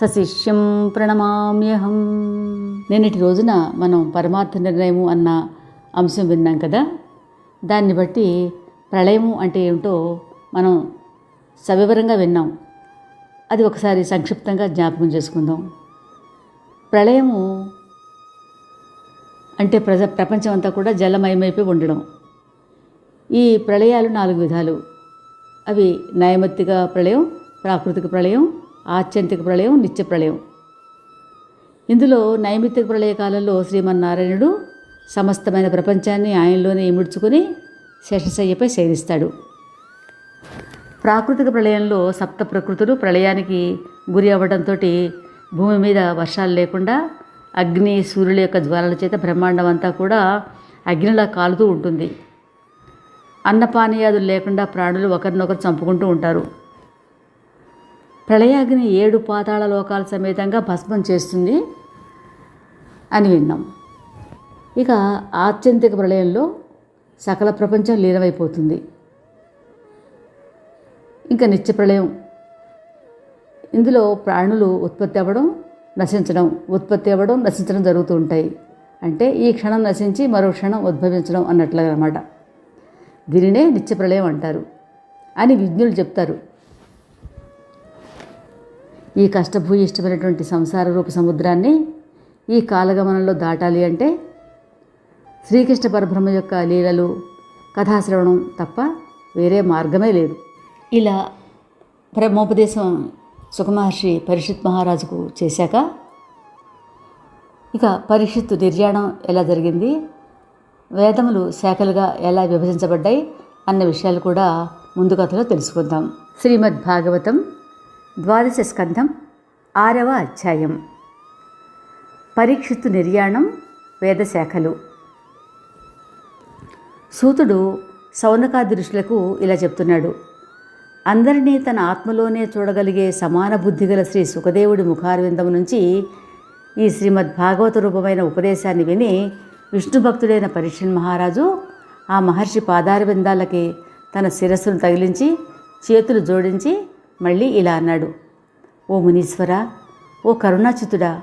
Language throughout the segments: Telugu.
సశిష్యం ప్రణమామ్యహం. నిన్నటి రోజున మనం పరమార్థ నిర్ణయము అన్న అంశం విన్నాం కదా? దాన్ని బట్టి ప్రళయము అంటే ఏమిటో మనం సవివరంగా విన్నాం. అది ఒకసారి సంక్షిప్తంగా జ్ఞాపకం చేసుకుందాం. ప్రళయము అంటే ప్రజ ప్రపంచం అంతా కూడా జలమయమైపోయి ఉండడం. ఈ ప్రళయాలు నాలుగు విధాలు. అవి నైమిత్తిక ప్రళయం ప్రాకృతిక ప్రళయం ఆత్యంతిక ప్రళయం నిత్య ప్రళయం. ఇందులో నైమిత్తిక ప్రళయ కాలంలో శ్రీమన్నారాయణుడు సమస్తమైన ప్రపంచాన్ని ఆయనలోనే ఇముడ్చుకొని శేషశయ్యపై శయనిస్తాడు. ప్రాకృతిక ప్రళయంలో సప్త ప్రకృతులు ప్రళయానికి గురి అవ్వడంతో భూమి మీద వర్షాలు లేకుండా అగ్ని సూర్యుల యొక్క జ్వాలల చేత బ్రహ్మాండం అంతా కూడా అగ్నిలా కాలుతూ ఉంటుంది. అన్నపానీయాదులు లేకుండా ప్రాణులు ఒకరినొకరు చంపుకుంటూ ఉంటారు. ప్రళయాగ్ని ఏడు పాతాళ లోకాల సమేతంగా భస్మం చేస్తుంది అని విన్నాం. ఇక ఆత్యంతిక ప్రళయంలో సకల ప్రపంచం లీనమైపోతుంది. ఇంకా నిత్య ప్రళయం. ఇందులో ప్రాణులు ఉత్పత్తి అవ్వడం నశించడం ఉత్పత్తి అవ్వడం నశించడం జరుగుతూ ఉంటాయి. అంటే ఈ క్షణం నశించి మరో క్షణం ఉద్భవించడం అన్నట్లుగా అనమాట దీనినే నిత్య ప్రళయం అంటారు అని విజ్ఞులు చెప్తారు. ఈ కష్టభూయిష్టమైనటువంటి సంసార రూప సముద్రాన్ని ఈ కాలగమనంలో దాటాలి అంటే శ్రీకృష్ణ పరబ్రహ్మ యొక్క లీలలు కథాశ్రవణం తప్ప వేరే మార్గమే లేదు. ఇలా బ్రహ్మోపదేశం సుఖమహర్షి పరీక్షిత్ మహారాజుకు చేశాక ఇక పరీక్షిత్తు నిర్యాణం ఎలా జరిగింది? వేదములు శాఖలుగా ఎలా విభజించబడ్డాయి? అన్న విషయాలు కూడా ముందు కథలో తెలుసుకుందాం. శ్రీమద్ భాగవతం ద్వాదశ స్కంధం ఆరవ అధ్యాయం. పరీక్షిత్తు నిర్యాణం వేదశాఖలు. సూతుడు సౌనకాది ఋషులకు ఇలా చెప్తున్నాడు. అందరినీ తన ఆత్మలోనే చూడగలిగే సమాన బుద్ధి గల శ్రీ సుఖదేవుడి ముఖారవిందం నుంచి ఈ శ్రీమద్ భాగవత రూపమైన ఉపదేశాన్ని విని విష్ణు భక్తుడైన పరీక్షన్ మహారాజు ఆ మహర్షి పాదారవిందాలకి తన శిరస్సును తగిలించి చేతులు జోడించి మళ్ళీ ఇలా అన్నాడు. ఓ మునీశ్వర ఓ కరుణాచితుడా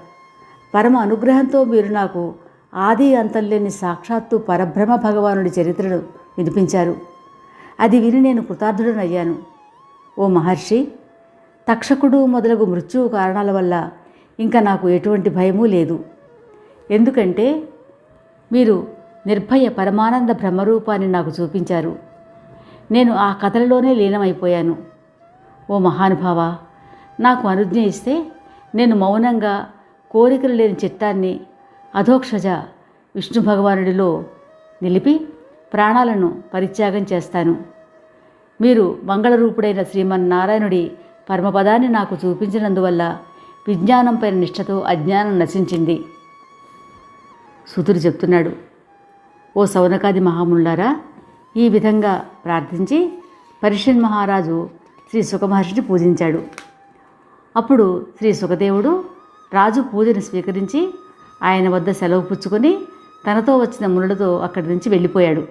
పరమ అనుగ్రహంతో మీరు నాకు ఆది అంతం లేని సాక్షాత్తు పరబ్రహ్మ భగవానుడి చరిత్రను వినిపించారు. అది విని నేను కృతార్థుడనయ్యాను. ఓ మహర్షి తక్షకుడు మొదలగు మృత్యువు కారణాల వల్ల ఇంకా నాకు ఎటువంటి భయమూ లేదు. ఎందుకంటే మీరు నిర్భయ పరమానంద బ్రహ్మరూపాన్ని నాకు చూపించారు. నేను ఆ కథలలోనే లీనమైపోయాను. ఓ మహానుభావ నాకు అనుజ్ఞ ఇస్తే నేను మౌనంగా కోరికలు లేని చిత్తాన్ని అధోక్షజ విష్ణు భగవానుడిలో నిలిపి ప్రాణాలను పరిత్యాగం చేస్తాను. మీరు మంగళరూపుడైన శ్రీమన్నారాయణుడి పరమపదాన్ని నాకు చూపించినందువల్ల విజ్ఞానంపైన నిష్ఠతో అజ్ఞానం నశించింది. సుతుడు చెప్తున్నాడు ఓ సౌనకాది మహామునులారా ఈ విధంగా ప్రార్థించి పరిషన్ మహారాజు శ్రీ సుఖమహర్షిని పూజించాడు. అప్పుడు శ్రీ సుఖదేవుడు రాజు పూజను స్వీకరించి ఆయన వద్ద సెలవు పుచ్చుకొని తనతో వచ్చిన మునులతో అక్కడి నుంచి వెళ్ళిపోయాడు.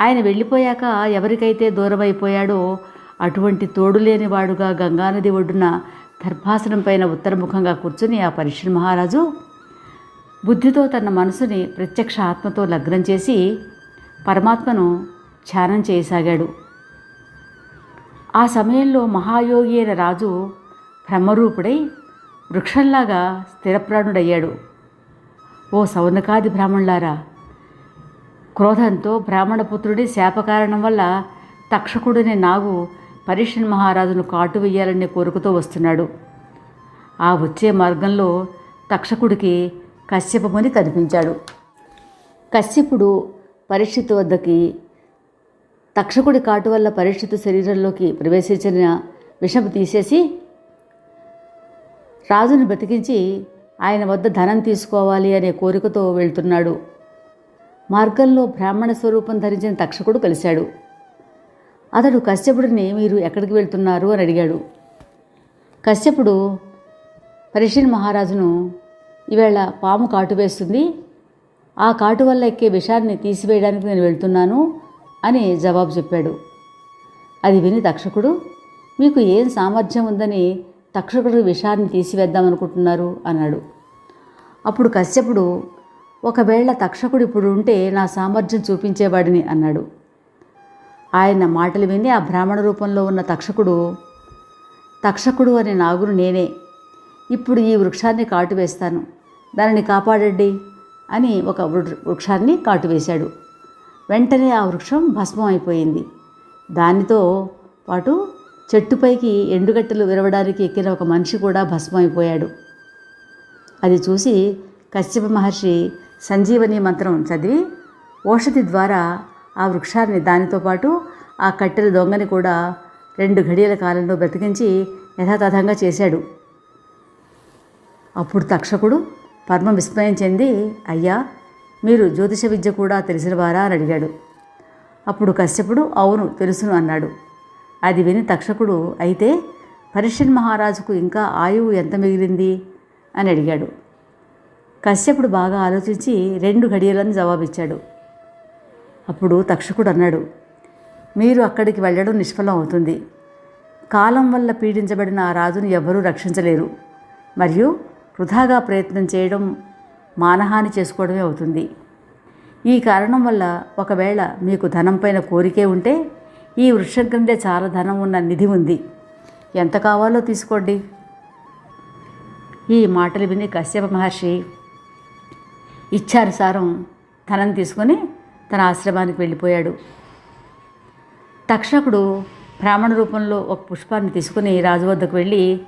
ఆయన వెళ్ళిపోయాక ఎవరికైతే దూరమైపోయాడో అటువంటి తోడులేని వాడుగా గంగానది ఒడ్డున దర్భాసనం పైన ఉత్తరముఖంగా కూర్చుని ఆ పరిషన్ మహారాజు బుద్ధితో తన మనసుని ప్రత్యక్ష ఆత్మతో లగ్నం చేసి పరమాత్మను ధ్యానం చేయసాగాడు. ఆ సమయంలో మహాయోగి అయిన రాజు బ్రహ్మరూపుడై వృక్షంలాగా స్థిరప్రాణుడయ్యాడు. ఓ సౌనకాది బ్రాహ్మణులారా క్రోధంతో బ్రాహ్మణపుత్రుడి శాపకారణం వల్ల తక్షకుడిని నాగు పరీషన్ మహారాజును కాటు వేయాలనే కోరికతో వస్తున్నాడు. ఆ వచ్చే మార్గంలో తక్షకుడికి కశ్యపముని కనిపించాడు. కశ్యపుడు పరీక్షిత్ వద్దకి తక్షకుడి కాటు వల్ల పరీక్షిత శరీరంలోకి ప్రవేశించిన విషం తీసేసి రాజును బతికించి ఆయన వద్ద ధనం తీసుకోవాలి అనే కోరికతో వెళ్తున్నాడు. మార్గంలో బ్రాహ్మణ స్వరూపం ధరించిన తక్షకుడు కలిశాడు. అతడు కశ్యపుడిని మీరు ఎక్కడికి వెళ్తున్నారు? అని అడిగాడు. కశ్యపుడు పరిషిన్ మహారాజును ఈవేళ పాము కాటు వేస్తుంది. ఆ కాటు వల్ల ఎక్కే విషాన్ని తీసివేయడానికి నేను వెళ్తున్నాను. అని జవాబు చెప్పాడు. అది విని తక్షకుడు మీకు ఏం సామర్థ్యం ఉందని తక్షకుడు విషాన్ని తీసివేద్దామనుకుంటున్నారు అన్నాడు. అప్పుడు కశ్యపుడు ఒకవేళ తక్షకుడు ఇప్పుడు ఉంటే నా సామర్థ్యం చూపించేవాడిని అన్నాడు. ఆయన మాటలు విని ఆ బ్రాహ్మణ రూపంలో ఉన్న తక్షకుడు తక్షకుడు అనే నాగును నేనే. ఇప్పుడు ఈ వృక్షాన్ని కాటు వేస్తాను. దానిని కాపాడండి అని ఒక వృ- వృక్షాన్ని కాటు వేశాడు. వెంటనే ఆ వృక్షం భస్మం అయిపోయింది. దానితో పాటు చెట్టుపైకి ఎండుగట్టెలు విరవడానికి ఎక్కిన ఒక మనిషి కూడా భస్మం అయిపోయాడు. అది చూసి కశ్యప మహర్షి సంజీవని మంత్రం చదివి ఓషధి ద్వారా ఆ వృక్షాన్ని దానితో పాటు ఆ కట్టెల దొంగని కూడా రెండు ఘడియల కాలంలో బ్రతికించి యథాతథంగా చేశాడు. అప్పుడు తక్షకుడు పరమ విస్మయం చెంది అయ్యా మీరు జ్యోతిష విద్య కూడా తెలిసినవారా అని అడిగాడు. అప్పుడు కశ్యపుడు అవును తెలుసును అన్నాడు. అది విని తక్షకుడు అయితే పరిషన్ మహారాజుకు ఇంకా ఆయువు ఎంత మిగిలింది? అని అడిగాడు. కశ్యపుడు బాగా ఆలోచించి రెండు ఘడియలని జవాబిచ్చాడు. అప్పుడు తక్షకుడు అన్నాడు మీరు అక్కడికి వెళ్ళడం నిష్ఫలం అవుతుంది. కాలం వల్ల పీడించబడిన ఆ రాజును ఎవరూ రక్షించలేరు. మరియు వృధాగా ప్రయత్నం చేయడం మానహాని చేసుకోవడమే అవుతుంది. ఈ కారణం వల్ల ఒకవేళ మీకు ధనం పైన కోరికే ఉంటే ఈ వృక్షం క్రిందే చాలా ధనం ఉన్న నిధి ఉంది. ఎంత కావాలో తీసుకోండి. ఈ మాటలు విని కశ్యప మహర్షి ఇచ్చానుసారం ధనం తీసుకొని తన ఆశ్రమానికి వెళ్ళిపోయాడు. తక్షకుడు బ్రాహ్మణ రూపంలో ఒక పుష్పాన్ని తీసుకుని రాజు వద్దకు వెళ్ళి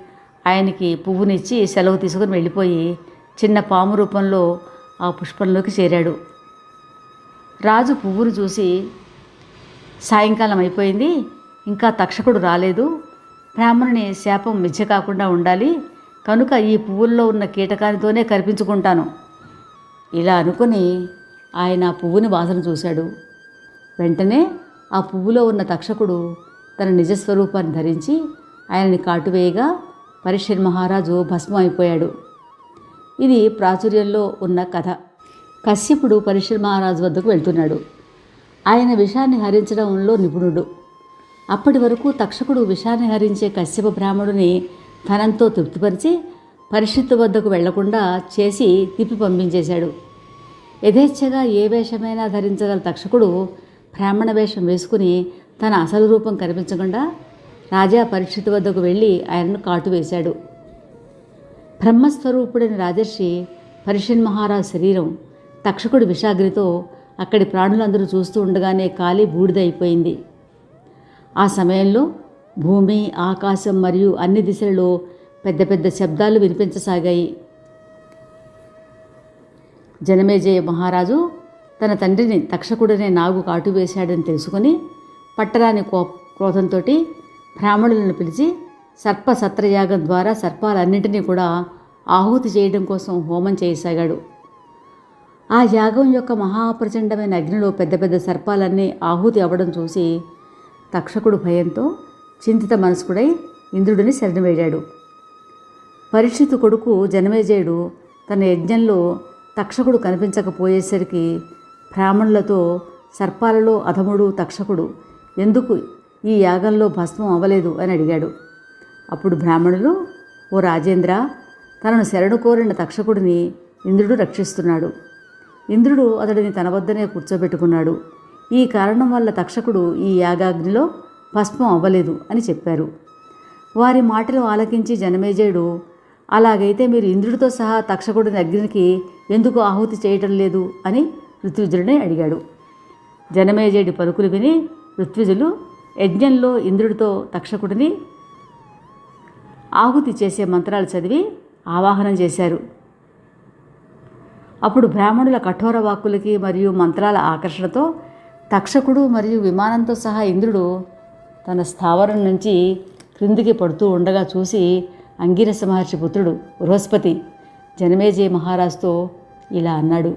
ఆయనకి పువ్వునిచ్చి సెలవు తీసుకుని వెళ్ళిపోయి చిన్న పాము రూపంలో ఆ పుష్పంలోకి చేరాడు. రాజు పువ్వును చూసి సాయంకాలం అయిపోయింది ఇంకా తక్షకుడు రాలేదు. బ్రాహ్మణుని శాపం మిథ్య కాకుండా ఉండాలి. కనుక ఈ పువ్వుల్లో ఉన్న కీటకానితోనే కనిపించుకుంటాను ఇలా అనుకుని ఆయన ఆ పువ్వుని వాసన చూశాడు. వెంటనే ఆ పువ్వులో ఉన్న తక్షకుడు తన నిజస్వరూపాన్ని ధరించి ఆయనని కాటువేయగా పరిషన్ మహారాజు భస్మం అయిపోయాడు. ఇది ప్రాచుర్యంలో ఉన్న కథ. కశ్యపుడు పరిషన్ మహారాజు వద్దకు వెళ్తున్నాడు. ఆయన విషాన్ని హరించడంలో నిపుణుడు. అప్పటి వరకు తక్షకుడు విషాన్ని హరించే కశ్యప బ్రాహ్మణుని ధనంతో తృప్తిపరిచి పరిషత్తు వద్దకు వెళ్ళకుండా చేసి తిప్పి పంపించేశాడు. యథేచ్ఛగా ఏ వేషమైనా ధరించగల తక్షకుడు బ్రాహ్మణ వేషం వేసుకుని తన అసలు రూపం కనిపించకుండా రాజా పరీక్షిత్ వద్దకు వెళ్ళి ఆయనను కాటు వేశాడు. బ్రహ్మస్వరూపుడైన రాజర్షి పరిషన్ మహారాజు శరీరం తక్షకుడు విషాగ్రితో అక్కడి ప్రాణులందరూ చూస్తూ ఉండగానే కాలి బూడిదైపోయింది. ఆ సమయంలో భూమి ఆకాశం మరియు అన్ని దిశలలో పెద్ద పెద్ద శబ్దాలు వినిపించసాగాయి. జనమేజయ మహారాజు తన తండ్రిని తక్షకుడనే నాగు కాటు వేశాడని తెలుసుకొని పట్టరాని కో క్రోధంతో బ్రాహ్మణులను పిలిచి సర్ప సత్రయాగం ద్వారా సర్పాలన్నింటినీ కూడా ఆహుతి చేయడం కోసం హోమం చేయసాగాడు. ఆ యాగం యొక్క మహాప్రచండమైన అగ్నిలో పెద్ద పెద్ద సర్పాలన్నీ ఆహుతి అవ్వడం చూసి తక్షకుడు భయంతో చింతిత మనస్కుడై ఇంద్రుడిని శరణవేడాడు పరీక్షితు కొడుకు జనమేజయుడు తన యజ్ఞంలో తక్షకుడు కనిపించకపోయేసరికి బ్రాహ్మణులతో సర్పాలలో అధముడు తక్షకుడు ఎందుకు ఈ యాగంలో భస్మం అవ్వలేదు అని అడిగాడు. అప్పుడు బ్రాహ్మణులు ఓ రాజేంద్ర తనను శరణు కోరిన తక్షకుడిని ఇంద్రుడు రక్షిస్తున్నాడు. ఇంద్రుడు అతడిని తన వద్దనే కూర్చోబెట్టుకున్నాడు. ఈ కారణం వల్ల తక్షకుడు ఈ యాగాగ్నిలో భస్మం అవ్వలేదు అని చెప్పారు. వారి మాటలు ఆలకించి జనమేజయుడు అలాగైతే మీరు ఇంద్రుడితో సహా తక్షకుడిని అగ్నికి ఎందుకు ఆహుతి చేయటం లేదు? అని ఋత్విజుడిని అడిగాడు. జనమేజయుడి పలుకులు విని ఋత్విజులు యజ్ఞంలో ఇంద్రుడితో తక్షకుడిని ఆహుతి చేసే మంత్రాలు చదివి ఆవాహనం చేశారు. అప్పుడు బ్రాహ్మణుల కఠోర వాక్కులకి మరియు మంత్రాల ఆకర్షణతో తక్షకుడు మరియు విమానంతో సహా ఇంద్రుడు తన స్థావరం నుంచి క్రిందికి పడుతూ ఉండగా చూసి అంగిరస మహర్షి పుత్రుడు బృహస్పతి జనమేజయ మహారాజుతో ఇలా అన్నాడు.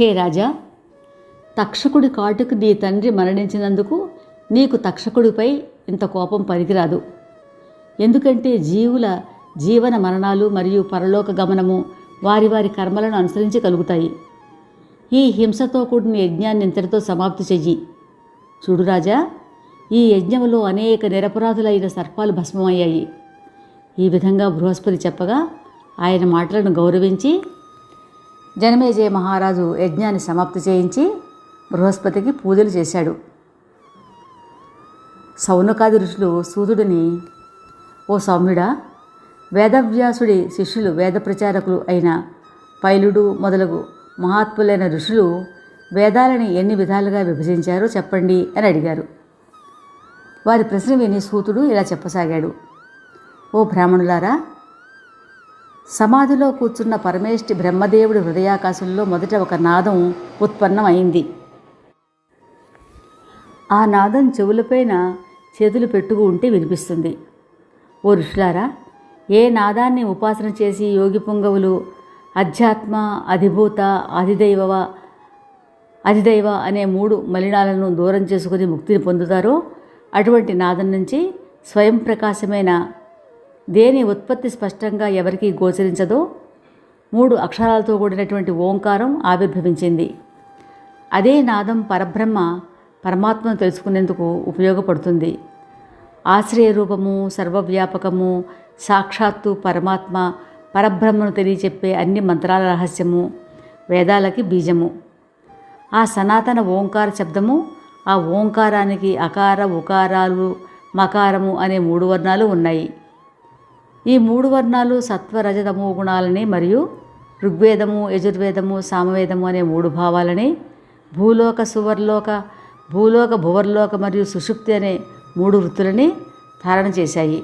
హే రాజా తక్షకుడి కాటుకు నీ తండ్రి మరణించినందుకు నీకు తక్షకుడిపై ఇంత కోపం పనికిరాదు. ఎందుకంటే జీవుల జీవన మరణాలు మరియు పరలోక గమనము వారి వారి కర్మలను అనుసరించి కలుగుతాయి ఈ హింసతో కూడిన యజ్ఞాన్ని ఇంతటితో సమాప్తి చెయ్యి. చూడు రాజా ఈ యజ్ఞములో అనేక నిరపరాధులైన సర్పాలు భస్మమయ్యాయి. ఈ విధంగా బృహస్పతి చెప్పగా ఆయన మాటలను గౌరవించి జనమేజయ మహారాజు యజ్ఞాన్ని సమాప్తి చేయించి బృహస్పతికి పూజలు చేశాడు. సౌనకాది ఋషులు సూదుడిని ఓ సౌమ్యుడా వేదవ్యాసుడి శిష్యులు వేద ప్రచారకులు అయిన పైలుడు మొదలగు మహాత్ములైన ఋషులు వేదాలని ఎన్ని విధాలుగా విభజించారో చెప్పండి అని అడిగారు. వారి ప్రశ్న విని సూతుడు ఇలా చెప్పసాగాడు. ఓ బ్రాహ్మణులారా సమాధిలో కూర్చున్న పరమేష్టి బ్రహ్మదేవుడి హృదయాకాశంలో మొదట ఒక నాదం ఉత్పన్నమైంది. ఆ నాదం చెవులపైన చేతులు పెట్టుకు ఉంటే వినిపిస్తుంది. ఓ ఋషులారా ఏ నాదాన్ని ఉపాసన చేసి యోగి పుంగవులు? అధ్యాత్మ అధిభూత అధిదైవ అధిదైవ అనే మూడు మలినాలను దూరం చేసుకుని ముక్తిని పొందుతారో అటువంటి నాదం నుంచి స్వయం ప్రకాశమైన దేని ఉత్పత్తి స్పష్టంగా ఎవరికి గోచరించదో మూడు అక్షరాలతో కూడినటువంటి ఓంకారం ఆవిర్భవించింది. అదే నాదం పరబ్రహ్మ పరమాత్మను తెలుసుకునేందుకు ఉపయోగపడుతుంది. ఆశ్రయ రూపము సర్వవ్యాపకము సాక్షాత్తు పరమాత్మ పరబ్రహ్మను తెలియచెప్పే అన్ని మంత్రాల రహస్యము వేదాలకి బీజము. ఆ సనాతన ఓంకార శబ్దము ఆ ఓంకారానికి అకార ఉకారాలు మకారము అనే మూడు వర్ణాలు ఉన్నాయి. ఈ మూడు వర్ణాలు సత్వరజతమో గుణాలని మరియు ఋగ్వేదము యజుర్వేదము సామవేదము అనే మూడు భావాలని భూలోక సువర్లోక భూలోక భువర్లోక మరియు సుషుప్తి అనే మూడు వృత్తులని ధారణ చేశాయి.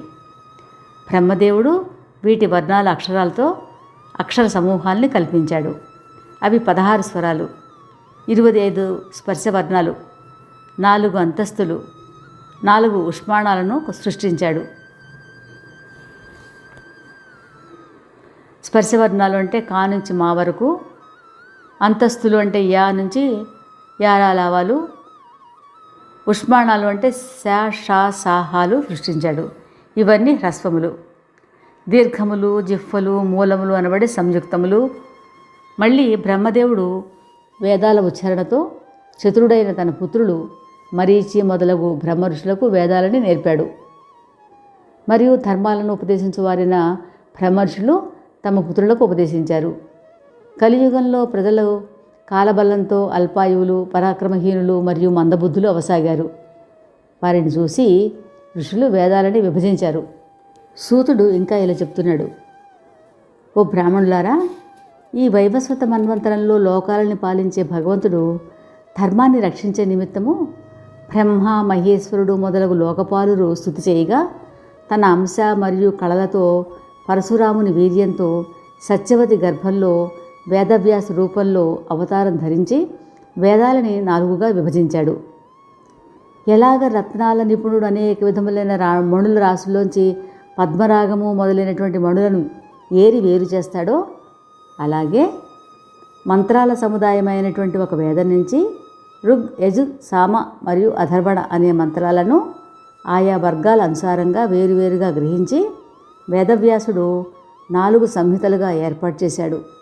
బ్రహ్మదేవుడు వీటి వర్ణాల అక్షరాలతో అక్షర సమూహాల్ని కల్పించాడు. అవి పదహారు స్వరాలు. ఇరవై ఐదు స్పర్శ వర్ణాలు. నాలుగు అంతస్తులు. నాలుగు ఉష్మాణాలను సృష్టించాడు. స్పర్శవర్ణాలు అంటే కా నుంచి మా వరకు అంతస్తులు అంటే యా నుంచి యారా లావాలు ఉష్మాణాలు అంటే శా షా సాహాలు సృష్టించాడు. ఇవన్నీ హ్రస్వములు. దీర్ఘములు జిఫ్ఫలు మూలములు అనబడే సంయుక్తములు. మళ్ళీ బ్రహ్మదేవుడు వేదాల ఉచ్చారణతో చతురుడైన తన పుత్రులు మరీచి మొదలగు బ్రహ్మ ఋషులకు వేదాలని నేర్పాడు. మరియు ధర్మాలను ఉపదేశించు వారిన బ్రహ్మర్షులు తమ పుత్రులకు ఉపదేశించారు. కలియుగంలో ప్రజలు కాలబలంతో అల్పాయువులు పరాక్రమహీనులు మరియు మందబుద్ధులు అవసాగారు. వారిని చూసి ఋషులు వేదాలని విభజించారు. సూతుడు ఇంకా ఇలా చెప్తున్నాడు. ఓ బ్రాహ్మణులారా ఈ వైవస్వత మన్వంతరంలో లోకాలని పాలించే భగవంతుడు ధర్మాన్ని రక్షించే నిమిత్తము బ్రహ్మ మహేశ్వరుడు మొదలగు లోకపాలురు స్థుతి చేయగా తన అంశ మరియు కళలతో పరశురాముని వీర్యంతో సత్యవతి గర్భంలో వేదవ్యాస రూపంలో అవతారం ధరించి వేదాలని నాలుగుగా విభజించాడు. ఎలాగ రత్నాల నిపుణుడు అనేక విధములైన రా మణుల రాసుల్లోంచి పద్మరాగము మొదలైనటువంటి మణులను ఏరి వేరు చేస్తాడో అలాగే మంత్రాల సముదాయమైనటువంటి ఒక వేదం నుంచి ఋగ్ యజు సామ మరియు అధర్వణ అనే మంత్రాలను ఆయా వర్గాల అనుసారంగా వేరువేరుగా గ్రహించి వేదవ్యాసుడు నాలుగు సంహితలుగా ఏర్పాటు చేశాడు.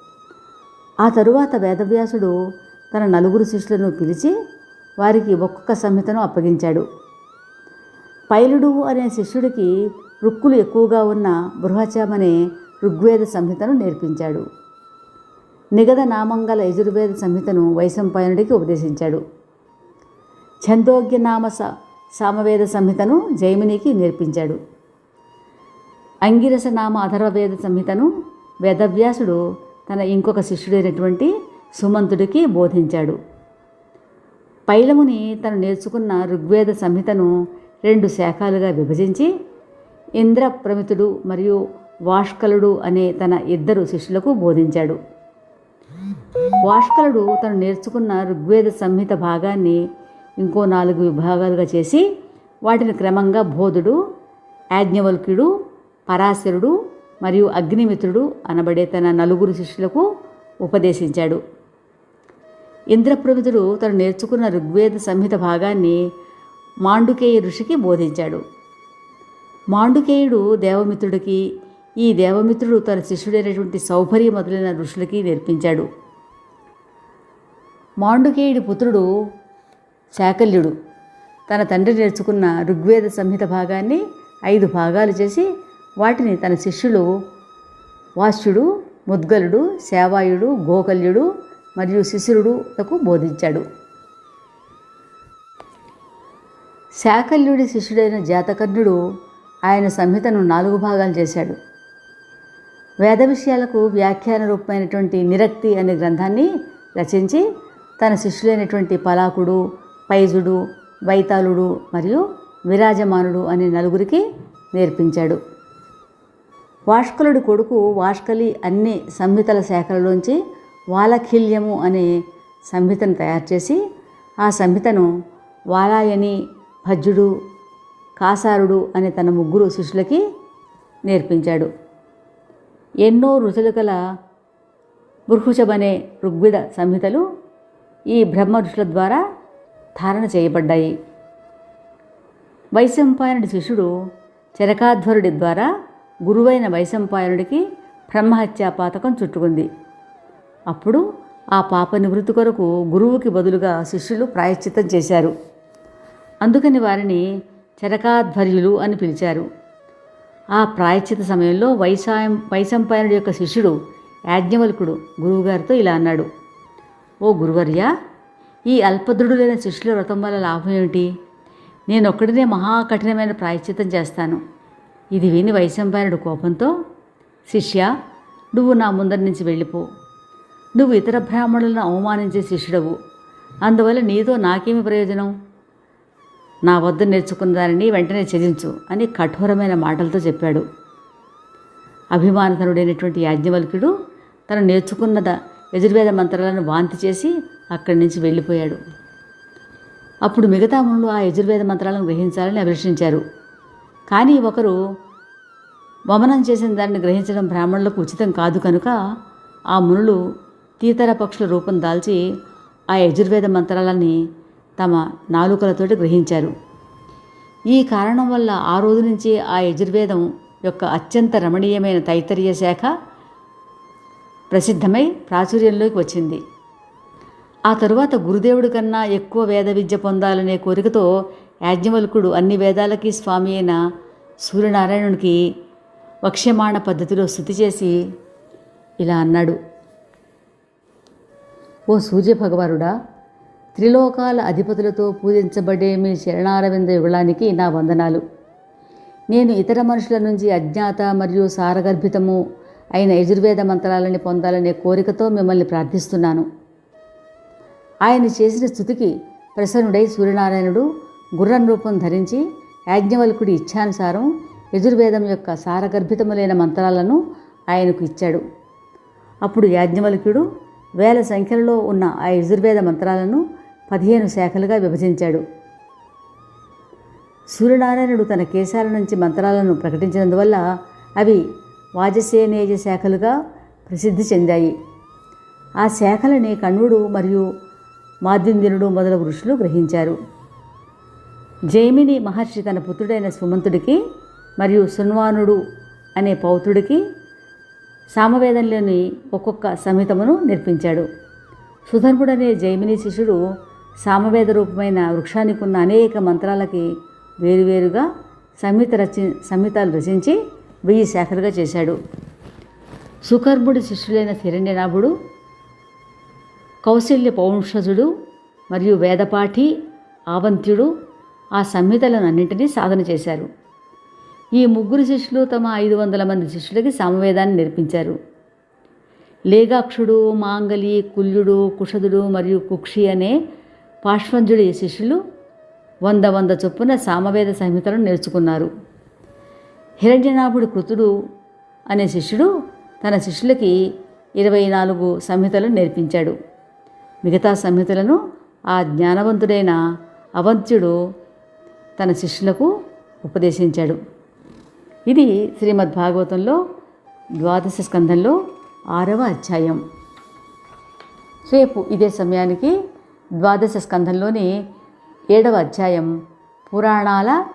ఆ తరువాత వేదవ్యాసుడు తన నలుగురు శిష్యులను పిలిచి వారికి ఒక్కొక్క సంహితను అప్పగించాడు. పైలుడు అనే శిష్యుడికి రుక్కులు ఎక్కువగా ఉన్న బృహచామనే ఋగ్వేద సంహితను నేర్పించాడు. నిగద నామంగల యజుర్వేద సంహితను వైశంపాయనుడికి ఉపదేశించాడు. ఛందోగ్య నామ స సామవేద సంహితను జైమినికి నేర్పించాడు. అంగిరస నామ అధర్వవేద సంహితను వేదవ్యాసుడు తన ఇంకొక శిష్యుడైనటువంటి సుమంతుడికి బోధించాడు. పైలముని తను నేర్చుకున్న ఋగ్వేద సంహితను రెండు శాఖలుగా విభజించి ఇంద్రప్రమితుడు మరియు వాష్కలుడు అనే తన ఇద్దరు శిష్యులకు బోధించాడు. వాష్కలుడు తను నేర్చుకున్న ఋగ్వేద సంహిత భాగాన్ని ఇంకో నాలుగు విభాగాలుగా చేసి వాటిని క్రమంగా బోధుడు యాజ్ఞవల్క్యుడు పరాశరుడు మరియు అగ్నిమిత్రుడు అనబడే తన నలుగురు శిష్యులకు ఉపదేశించాడు. ఇంద్రప్రమితుడు తను నేర్చుకున్న ఋగ్వేద సంహిత భాగాన్ని మాండుకేయ ఋషికి బోధించాడు. మాండుకేయుడు దేవమిత్రుడికి ఈ దేవమిత్రుడు తన శిష్యుడైనటువంటి సౌభర్య మొదలైన ఋషులకి నేర్పించాడు. మాండుకేయుడి పుత్రుడు శాకల్యుడు తన తండ్రి నేర్చుకున్న ఋగ్వేద సంహిత భాగాన్ని ఐదు భాగాలు చేసి వాటిని తన శిష్యులు వాస్యుడు ముద్గలుడు సేవాయుడు గోకల్యుడు మరియు శిశురుడుకు బోధించాడు. శాకల్యుడి శిష్యుడైన జాతకర్ణుడు ఆయన సంహితను నాలుగు భాగాలు చేశాడు. వేద విషయాలకు వ్యాఖ్యాన రూపమైనటువంటి నిరక్తి అనే గ్రంథాన్ని రచించి తన శిష్యులైనటువంటి పలాకుడు పైజుడు వైతాళుడు మరియు విరాజమానుడు అనే నలుగురికి నేర్పించాడు. వాష్కలుడి కొడుకు వాష్కలి అన్ని సంహితల శాఖలలోంచి వాలఖిల్యము అనే సంహితను తయారు చేసి ఆ సంహితను వాలాయని భజ్జుడు కాసారుడు అనే తన ముగ్గురు శిష్యులకి నేర్పించాడు. ఎన్నో రుచులు గల బృహుషబనే ఋగ్విద సంహితలు ఈ బ్రహ్మ ఋషుల ద్వారా ధారణ చేయబడ్డాయి. వైశంపాయనుడి శిష్యుడు చరకాధ్వరుడి ద్వారా గురువైన వైశంపాయనుడికి బ్రహ్మహత్యా పాతకం చుట్టుకుంది. అప్పుడు ఆ పాప నివృత్తి కొరకు గురువుకి బదులుగా శిష్యులు ప్రాయశ్చిత్తం చేశారు. అందుకని వారిని చరకాధ్వర్యులు అని పిలిచారు. ఆ ప్రాయశ్చిత సమయంలో వైశాయం వైశంపాయనుడి యొక్క శిష్యుడు యాజ్ఞవల్కుడు గురువుగారితో ఇలా అన్నాడు. ఓ గురువర్య ఈ అల్పదృఢులైన శిష్యుల వ్రతం వల్ల లాభం ఏమిటి? నేనొక్కడినే మహాకఠినమైన ప్రాయశ్చితం చేస్తాను. ఇది విని వైశంపాయనుడు కోపంతో శిష్య నువ్వు నా ముందరి నుంచి వెళ్ళిపో. నువ్వు ఇతర బ్రాహ్మణులను అవమానించే శిష్యుడవు. అందువల్ల నీతో నాకేమి ప్రయోజనం? నా వద్ద నేర్చుకున్న దానిని వెంటనే త్యజించు అని కఠోరమైన మాటలతో చెప్పాడు. అభిమానతనుడైనటువంటి యాజ్ఞవల్క్యుడు తను నేర్చుకున్న యజుర్వేద మంత్రాలను వాంతి చేసి అక్కడి నుంచి వెళ్ళిపోయాడు. అప్పుడు మిగతా మునులు ఆ యజుర్వేద మంత్రాలను గ్రహించాలని అభిలషించారు. కానీ ఒకరు వమనం చేసిన దాన్ని గ్రహించడం బ్రాహ్మణులకు ఉచితం కాదు కనుక ఆ మునులు తీతర పక్షుల రూపం దాల్చి ఆ యజుర్వేద మంత్రాలని తమ నాలుకలతోటి గ్రహించారు. ఈ కారణం వల్ల ఆ రోజు నుంచి ఆ యజుర్వేదం యొక్క అత్యంత రమణీయమైన తైతరీయ శాఖ ప్రసిద్ధమై ప్రాచుర్యంలోకి వచ్చింది. ఆ తరువాత గురుదేవుడి కన్నా ఎక్కువ వేద విద్య పొందాలనే కోరికతో యాజ్ఞవల్కుడు అన్ని వేదాలకి స్వామి అయిన సూర్యనారాయణునికి వక్ష్యమాణ పద్ధతిలో స్థుతి చేసి ఇలా అన్నాడు. ఓ సూర్య భగవానుడా త్రిలోకాల అధిపతులతో పూజించబడే మీ శరణారవింద యుగళానికి నా వందనాలు. నేను ఇతర మనుషుల నుంచి అజ్ఞాత మరియు సారగర్భితము అయిన యజుర్వేద మంత్రాలని పొందాలనే కోరికతో మిమ్మల్ని ప్రార్థిస్తున్నాను. ఆయన చేసిన స్థుతికి ప్రసన్నుడై సూర్యనారాయణుడు గుర్రం రూపం ధరించి యాజ్ఞవల్కుడి ఇచ్ఛానుసారం యజుర్వేదం యొక్క సారగర్భితములైన మంత్రాలను ఆయనకు ఇచ్చాడు. అప్పుడు యాజ్ఞవల్క్యుడు వేల సంఖ్యలో ఉన్న ఆ యజుర్వేద మంత్రాలను పదిహేను శాఖలుగా విభజించాడు. సూర్యనారాయణుడు తన కేశాల నుంచి మంత్రాలను ప్రకటించినందువల్ల అవి వాజసేనేజ శాఖలుగా ప్రసిద్ధి చెందాయి. ఆ శాఖలని కణ్వుడు మరియు మాద్యుందినుడు మొదలగు ఋషులు గ్రహించారు. జైమిని మహర్షి తన పుత్రుడైన సుమంతుడికి మరియు సున్వానుడు అనే పౌత్రుడికి సామవేదంలోని ఒక్కొక్క సంహితమును నేర్పించాడు. సుధర్ముడనే జైమిని శిష్యుడు సామవేద రూపమైన వృక్షానికి ఉన్న అనేక మంత్రాలకి వేరువేరుగా సంహిత రచి సంహితాలు రచించి వెయ్యి శాఖలుగా చేశాడు. సుకర్ముడి శిష్యులైన హిరణ్యనాభుడు కౌశల్య పౌంషజుడు మరియు వేదపాఠి ఆవంత్యుడు ఆ సంహితలను అన్నింటినీ సాధన చేశారు. ఈ ముగ్గురు శిష్యులు తమ ఐదు వందల మంది శిష్యులకి సామవేదాన్ని నేర్పించారు. లేగాక్షుడు మాంగలి కుల్యుడు కుషదుడు మరియు కుక్షి అనే పాష్వంజుడి శిష్యులు వంద వంద చొప్పున సామవేద సంహితలను నేర్చుకున్నారు. హిరణ్యనాభుడు కృతుడు అనే శిష్యుడు తన శిష్యులకి ఇరవై నాలుగు సంహితలు నేర్పించాడు. మిగతా సంహితలను ఆ జ్ఞానవంతుడైన అవంత్యుడు తన శిష్యులకు ఉపదేశించాడు. ఇది శ్రీమద్ భాగవతంలో ద్వాదశ స్కంధంలో ఆరవ అధ్యాయం. రేపు ఇదే సమయానికి ద్వాదశ స్కంధంలోని ఏడవ అధ్యాయం పురాణాల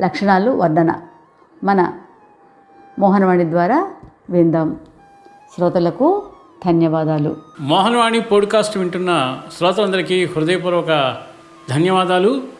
లక్షణాలు వర్ణన. మన మోహనవాణి ద్వారా విందాం. శ్రోతలకు ధన్యవాదాలు. మోహనవాణి పోడ్కాస్ట్ వింటున్న శ్రోతలందరికీ హృదయపూర్వక ధన్యవాదాలు.